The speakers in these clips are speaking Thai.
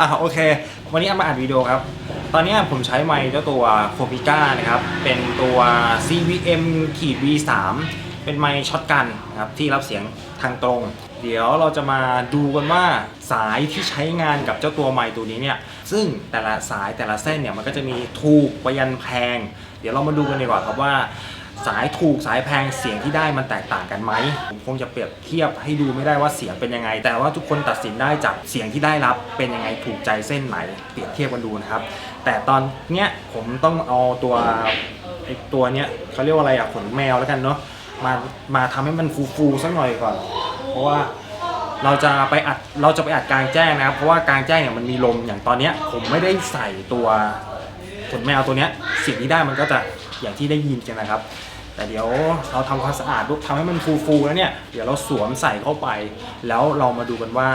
อะโอเค วันนี้เอามาอัดวิดีโอครับ ตอนนี้ผมใช้ไมค์เจ้าตัวโคปิก้านะครับ เป็นตัว CVM ขีด V3 เป็นไมค์ช็อตกันนะครับที่รับเสียงทางตรง เดี๋ยวเราจะมาดูกันว่าสายที่ใช้งานกับเจ้าตัวไมค์ตัวนี้เนี่ย ซึ่งแต่ละสายแต่ละเส้นเนี่ยมันก็จะมีถูกไปยันแพง เดี๋ยวเรามาดูกันดีกว่าครับว่า สายถูกสายแพงเสียงที่ได้มันแตกต่างกันไหมผมคงจะเปรียบเทียบให้ดูไม่ได้ว่าเสียงเป็นยังไง แต่ว่าทุกคนตัดสินได้จากเสียงที่ได้รับเป็นยังไงถูกใจเส้นไหนเปรียบเทียบกันดูนะครับ แต่ตอนเนี้ยผมต้องเอาตัวไอตัวเนี้ยเขาเรียกว่าอะไรอะขนแมวแล้วกันเนาะมามาทำให้มันฟูๆสักหน่อยก่อน เพราะว่าเราจะไปอัดเราจะไปอัดกลางแจ้งนะครับ เพราะว่ากลางแจ้งเนี่ยมันมีลมอย่างตอนเนี้ยผมไม่ได้ใส่ตัวขนแมวตัวเนี้ยเสียงที่ได้มันก็จะอย่างที่ได้ยินกันนะครับ แต่เดี๋ยวเราทำความสะอาดปุ๊บทำให้มันฟูๆแล้วเนี่ยเดี๋ยวเราสวมใส่เข้าไป แล้วเรามาดูกันว่า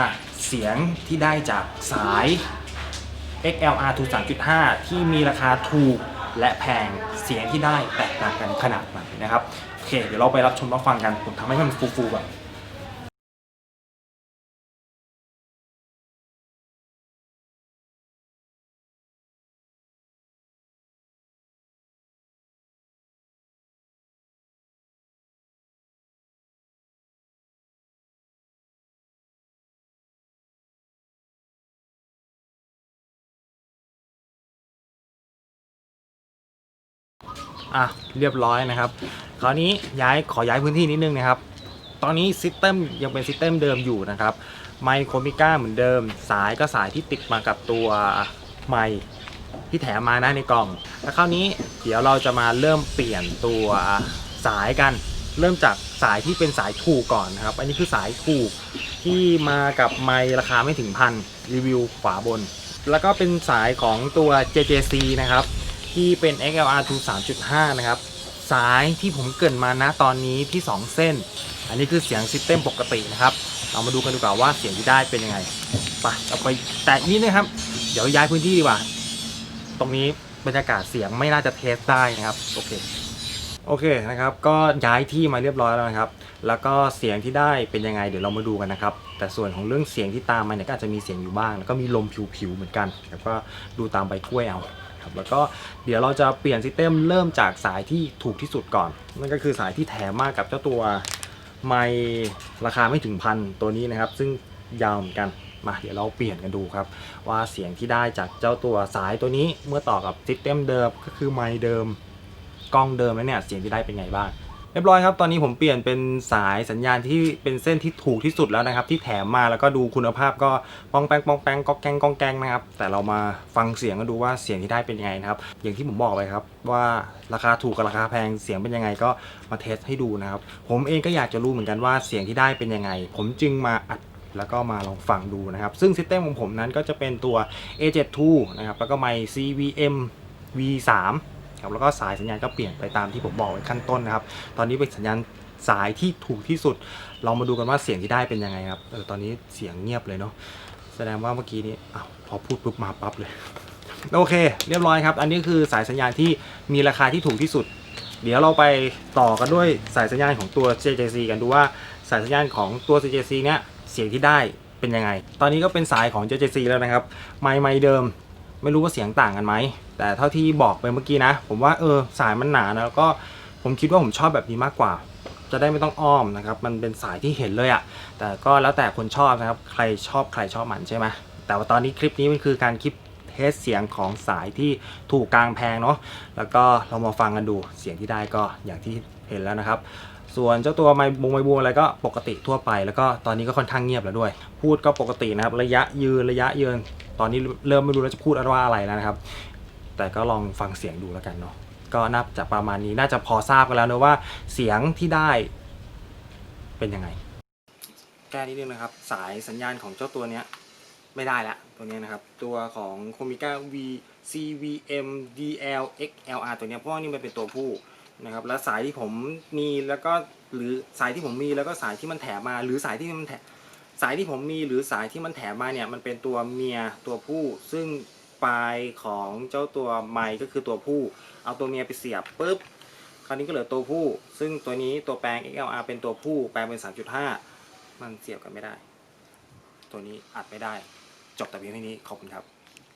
เสียงที่ได้จากสาย XLR 2 3.5 ที่มีราคาถูกและแพงเสียงที่ได้แตกต่างกันขนาดไหนนะครับ โอเค เดี๋ยวเราไปรับชมรับฟังกัน ผมทำให้มันฟูๆแบบ อะเรียบร้อยนะครับ คราวนี้ย้ายขอย้ายพื้นที่นิดนึงนะครับ ตอนนี้ซิสเต็มยังเป็นซิสเต็มเดิมอยู่นะครับ ไมโครมิก้าเหมือนเดิม สายก็สายที่ติดมากับตัวไมที่แถมมานะในกล่อง แล้วคราวนี้เดี๋ยวเราจะมาเริ่มเปลี่ยนตัวสายกัน เริ่มจากสายที่เป็นสายถูกก่อนนะครับ อันนี้คือสายถูกที่มากับไมราคาไม่ถึงพันรีวิวขวาบน แล้วก็เป็นสายของตัว JJC นะครับ ที่เป็น XLR 2 3.5 นะครับ สายที่ผมเกินมานะตอนนี้ที่ 2 เส้น อันนี้คือเสียงซิสเต็มปกตินะครับ เรามาดูกันดีกว่าว่าเสียงที่ได้เป็นยังไงไปเอาไปแตะนิดนะครับ เดี๋ยวย้ายพื้นที่ดีกว่า ตรงนี้บรรยากาศเสียงไม่น่าจะเทสได้นะครับ โอเค โอเคนะครับ ก็ย้ายที่มาเรียบร้อยแล้วนะครับ แล้วก็เสียงที่ได้เป็นยังไง เดี๋ยวเรามาดูกันนะครับ แต่ส่วนของเรื่องเสียงที่ตามมาเนี่ยก็อาจจะมีเสียงอยู่บ้าง แล้วก็มีลมผิวๆเหมือนกัน แล้วก็ดูตามใบกล้วยเอา ครับแล้วก็เดี๋ยวเราจะเปลี่ยนซิสเต็มเริ่มจากสายที่ถูกที่สุดก่อน นั่นก็คือสายที่แถมมากับเจ้าตัวไมค์ราคาไม่ถึงพันตัวนี้นะครับ ซึ่งยาวเหมือนกันมาเดี๋ยวเราเปลี่ยนกันดูครับ ว่าเสียงที่ได้จากเจ้าตัวสายตัวนี้เมื่อต่อกับซิสเต็มเดิมก็คือไมค์เดิมกล้องเดิมแล้วเนี่ยเสียงที่ได้เป็นไงบ้าง เรียบร้อยครับ ตอนนี้ผมเปลี่ยนเป็นสายสัญญาณที่เป็นเส้นที่ถูกที่สุดแล้วนะครับ ที่แถมมาแล้วก็ดูคุณภาพก็ปองแปงปองแปงก็แกงกองแกงนะครับ แต่เรามาฟังเสียงกันดูว่าเสียงที่ได้เป็นยังไงนะครับ อย่างที่ผมบอกไปครับ ว่าราคาถูกกับราคาแพงเสียงเป็นยังไงก็มาเทสให้ดูนะครับ ผมเองก็อยากจะรู้เหมือนกันว่าเสียงที่ได้เป็นยังไง ผมจึงมาอัดแล้วก็มาลองฟังดูนะครับ ซึ่งซิสเต็มของผมนั้นก็จะเป็นตัว A72 นะครับแล้วก็ไมค์ CVM V3 ครับแล้วก็สายสัญญาณก็เปลี่ยนไปตามที่ผมบอกไว้ขั้นต้นนะครับ ตอนนี้เป็นสัญญาณสายที่ถูกที่สุด เรามาดูกันว่าเสียงที่ได้เป็นยังไงครับเออตอนนี้เสียงเงียบเลยเนาะแสดงว่าเมื่อกี้นี้อ้าวพอพูดปุ๊บมาปั๊บเลยโอเค เรียบร้อยครับ อันนี้คือสายสัญญาณที่มีราคาที่ถูกที่สุด เดี๋ยวเราไปต่อกันด้วยสายสัญญาณของตัว JJC กันดูว่าสายสัญญาณของตัว JJC เนี่ยเสียงที่ได้เป็นยังไง ตอนนี้ก็เป็นสายของ JJC แล้วนะครับ ไมค์ไมค์เดิม ไม่รู้ว่าเสียงต่างกันไหม แต่เท่าที่บอกไปเมื่อกี้นะ ผมว่าเออสายมันหนานะแล้วก็ผมคิดว่าผมชอบแบบนี้มากกว่า จะได้ไม่ต้องอ้อมนะครับ มันเป็นสายที่เห็นเลยอะแต่ก็แล้วแต่คนชอบนะครับ ใครชอบใครชอบมันใช่ไหมแต่ว่าตอนนี้คลิปนี้มันคือการคลิปเทสเสียงของสายที่ถูกกลางแพงเนาะ แล้วก็เรามาฟังกันดูเสียงที่ได้ก็อย่างที่เห็นแล้วนะครับ ส่วนเจ้าตัวไมบงไมบูอะไรก็ปกติทั่วไป แล้วก็ตอนนี้ก็ค่อนข้างเงียบแล้วด้วย พูดก็ปกตินะครับ ระยะยืนระยะเยืน ตอนนี้เริ่มไม่รู้แล้วจะพูดว่าอะไรแล้วนะครับ แต่ก็ลองฟังเสียงดูแล้วกันเนาะก็น่าจะประมาณนี้น่าจะพอทราบกันแล้วนะว่าเสียงที่ได้เป็นยังไง แก้นิดนึงนะครับ สายสัญญาณของเจ้าตัวเนี้ยไม่ได้ละตัวเนี้ยนะครับ ตัวของ c o m i c a V CVM DL XLR ตัวเนี้ยเพราะว่านี่มันเป็นตัวผู้นะครับ และสายที่ผมมีแล้วก็หรือสายที่ผมมีแล้วก็สายที่มันแถมมา หรือสายที่มันแถายที่ผมมีหรือสายที่มันแถมมาเนี่ยมันเป็นตัวเมียตัวผู้ ซึ่งปลายของเจ้าตัวไม้ก็คือตัวผู้ เอาตัวเมียไปเสียบปุ๊บคราวนี้ก็เหลือตัวผู้ ซึ่งตัวนี้ตัวแปลง XLR เป็นตัวผู้แปลงเป็น 3.5 มันเสียบกันไม่ได้ ตัวนี้อัดไม่ได้ จบแต่เพียงเท่านี้ขอบคุณครับ